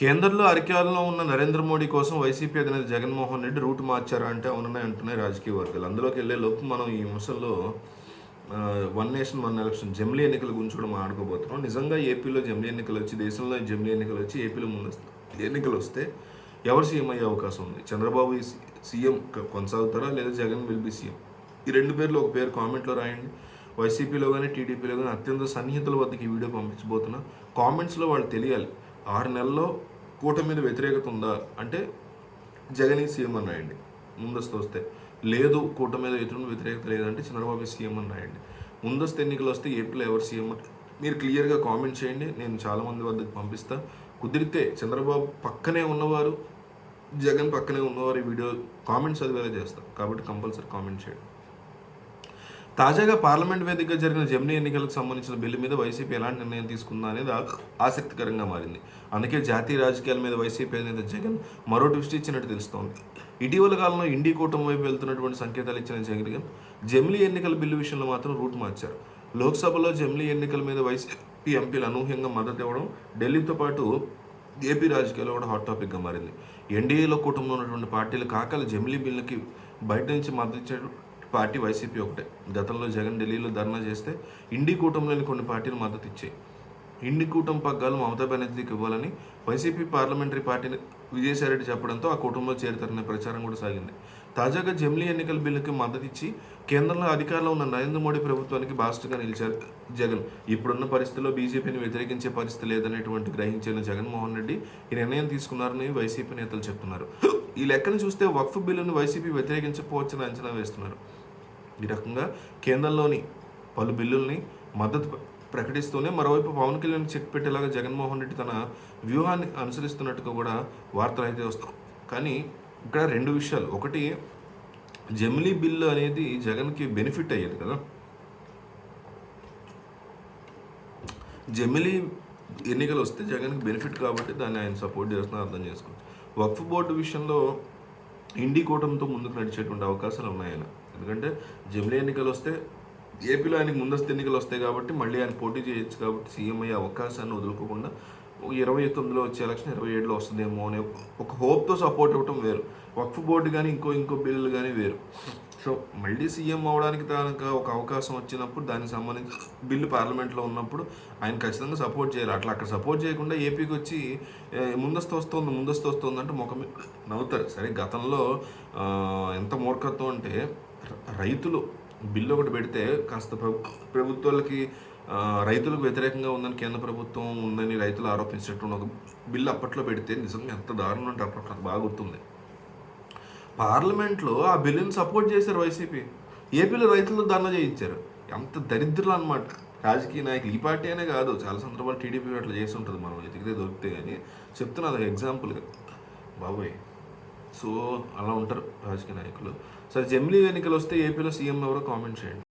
కేంద్రంలో అరికాలంలో ఉన్న నరేంద్ర మోడీ కోసం వైసీపీ అధినేత జగన్మోహన్ రెడ్డి రూట్ మార్చారా అంటే అవుననే అంటున్నాయి రాజకీయ వర్గాలు. అందులోకి వెళ్ళే లోపు మనం ఈ అంశంలో వన్ నేషన్ వన్ ఎలక్షన్ జమిలీ ఎన్నికల గురించి కూడా మాట్లాడుకోబోతున్నాం. నిజంగా ఏపీలో జమిలీ ఎన్నికలు వచ్చి దేశంలో జమిలీ ఎన్నికలు వచ్చి ఏపీలో ముందు ఎన్నికలు వస్తే ఎవరు సీఎం అయ్యే అవకాశం ఉంది? చంద్రబాబు సీఎం కొనసాగుతారా లేదా జగన్ విల్ బి సీఎం? ఈ రెండు పేర్లు ఒక పేరు కామెంట్లో రాయండి. వైసీపీలో కానీ టీడీపీలో కానీ అత్యంత సన్నిహితుల వద్దకు ఈ వీడియో పంపించబోతున్నా. కామెంట్స్లో వాళ్ళు తెలియాలి. ఆరు నెలల్లో కూటమి మీద వ్యతిరేకత ఉందా అంటే జగన్ ఈ సీఎం అని రాయండి ముందస్తు వస్తే. లేదు కూటమి మీద ఎటువంటి వ్యతిరేకత లేదంటే చంద్రబాబు సీఎం అని రాయండి ముందస్తు ఎన్నికలు వస్తే ఏపీలో ఎవరు సీఎం మీరు క్లియర్గా కామెంట్ చేయండి. నేను చాలామంది వద్దకు పంపిస్తా. కుదిరితే చంద్రబాబు పక్కనే ఉన్నవారు జగన్ పక్కనే ఉన్నవారు ఈ వీడియో కామెంట్స్ చదివేలా చేస్తాం. కాబట్టి కంపల్సరీ కామెంట్ చేయండి. తాజాగా పార్లమెంట్ వేదికగా జరిగిన జమినీ ఎన్నికలకు సంబంధించిన బిల్లు మీద వైసీపీ ఎలాంటి నిర్ణయం తీసుకుందా అనేది ఆసక్తికరంగా మారింది. అందుకే జాతీయ రాజకీయాల మీద వైసీపీ అధినేత జగన్ మరో ట్విస్ట్ ఇచ్చినట్టు తెలుస్తోంది. ఇటీవల కాలంలో ఇండి కూటమి వైపు వెళ్తున్నటువంటి సంకేతాలు ఇచ్చిన జగన్ జమిలీ ఎన్నికల బిల్లు విషయంలో మాత్రం రూట్ మార్చారు. లోక్సభలో జమిలీ ఎన్నికల మీద వైసీపీ ఎంపీలు అనూహ్యంగా మద్దతు ఇవ్వడం ఢిల్లీతో పాటు ఏపీ రాజకీయాల్లో కూడా హాట్ టాపిక్గా మారింది. ఎన్డీఏలో కూటమిలో ఉన్నటువంటి పార్టీలు కాకలు జమిలీ బిల్లుకి బయట నుంచి మద్దతు పార్టీ వైసీపీ ఒకటే. గతంలో జగన్ ఢిల్లీలో ధర్నా చేస్తే ఇండి కూటమిలోని కొన్ని పార్టీలు మద్దతు ఇచ్చాయి. ఇండి కూటమి పగ్గాలు మమతా బెనర్జీకి ఇవ్వాలని వైసీపీ పార్లమెంటరీ పార్టీని విజయసాయిరెడ్డి చెప్పడంతో ఆ కూటమిలో చేరుతారనే ప్రచారం కూడా సాగింది. తాజాగా జమిలీ ఎన్నికల బిల్లుకి మద్దతు ఇచ్చి కేంద్రంలో అధికారంలో ఉన్న నరేంద్ర మోడీ ప్రభుత్వానికి బాస్ట్గా నిలిచారు జగన్. ఇప్పుడున్న పరిస్థితుల్లో బీజేపీని వ్యతిరేకించే పరిస్థితి లేదనేటువంటి గ్రహించిన జగన్మోహన్ రెడ్డి ఈ నిర్ణయం తీసుకున్నారని వైసీపీ నేతలు చెప్తున్నారు. ఈ లెక్కను చూస్తే వక్ఫ్ బిల్లును వైసీపీ వ్యతిరేకించకపోవచ్చని అంచనా వేస్తున్నారు. ఈ రకంగా కేంద్రంలోని పలు బిల్లుల్ని మద్దతు ప్రకటిస్తూనే మరోవైపు పవన్ కళ్యాణ్ చెక్ పెట్టేలాగా జగన్మోహన్ రెడ్డి తన వ్యూహాన్ని అనుసరిస్తున్నట్టుగా కూడా వార్తలు అయితే వస్తాయి కానీ ఇక్కడ రెండు విషయాలు. ఒకటి జమిలీ బిల్లు అనేది జగన్కి బెనిఫిట్ అయ్యేది కదా. జమిలీ ఎన్నికలు వస్తే జగన్కి బెనిఫిట్ కాబట్టి దాన్ని ఆయన సపోర్ట్ చేస్తున్నా అర్థం చేసుకోవచ్చు. వక్ఫ్ బోర్డు విషయంలో ఇండి కూటమితో ముందుకు నడిచేటువంటి అవకాశాలు ఉన్నాయి ఆయన. ఎందుకంటే జమిలీ ఎన్నికలు వస్తే ఏపీలో ఆయనకి ముందస్తు ఎన్నికలు వస్తాయి కాబట్టి మళ్ళీ ఆయన పోటీ చేయొచ్చు కాబట్టి సీఎం అయ్యే అవకాశాన్ని వదులుకోకుండా ఇరవై తొమ్మిదిలో వచ్చే ఎలక్షన్ ఇరవై ఏడులో వస్తుందేమో అనే ఒక హోప్తో సపోర్ట్ ఇవ్వటం వేరు. వక్ఫ్ బోర్డు కానీ ఇంకో ఇంకో బిల్లులు కానీ వేరు. సో మళ్ళీ సీఎం అవడానికి దానికి ఒక అవకాశం వచ్చినప్పుడు దానికి సంబంధించి బిల్లు పార్లమెంట్లో ఉన్నప్పుడు ఆయన ఖచ్చితంగా సపోర్ట్ చేయాలి. అట్లా అక్కడ సపోర్ట్ చేయకుండా ఏపీకి వచ్చి ముందస్తు వస్తుంది ముందస్తు వస్తుంది అంటే ముఖం నవ్వుతారు. సరే గతంలో ఎంత మూర్ఖత్వం అంటే రైతులు బిల్లు ఒకటి పెడితే కాస్త ప్రభు ప్రభుత్వాలకి రైతులకు వ్యతిరేకంగా ఉందని కేంద్ర ప్రభుత్వం ఉందని రైతులు ఆరోపించినటువంటి ఒక బిల్లు అప్పట్లో పెడితే నిజంగా ఎంత దారుణం అంటే అప్పట్లో నాకు బాగా గుర్తుంది. పార్లమెంట్లో ఆ బిల్లుని సపోర్ట్ చేశారు వైసీపీ. ఏపీలో రైతులు ధర్నా చేయించారు. ఎంత దరిద్రులు అనమాట రాజకీయ నాయకులు. ఈ పార్టీ అనే కాదు చాలా సందర్భాలు టీడీపీ అట్లా చేసి ఉంటుంది. మనం ఎదిగితే దొరికితే కానీ చెప్తున్నా అది ఎగ్జాంపుల్గా బాబోయ్. సో అలా ఉంటారు రాజకీయ నాయకులు. సరే జమిలీ ఎన్నికలు వస్తే ఏపీలో సీఎం ఎవరో కామెంట్ చేయండి.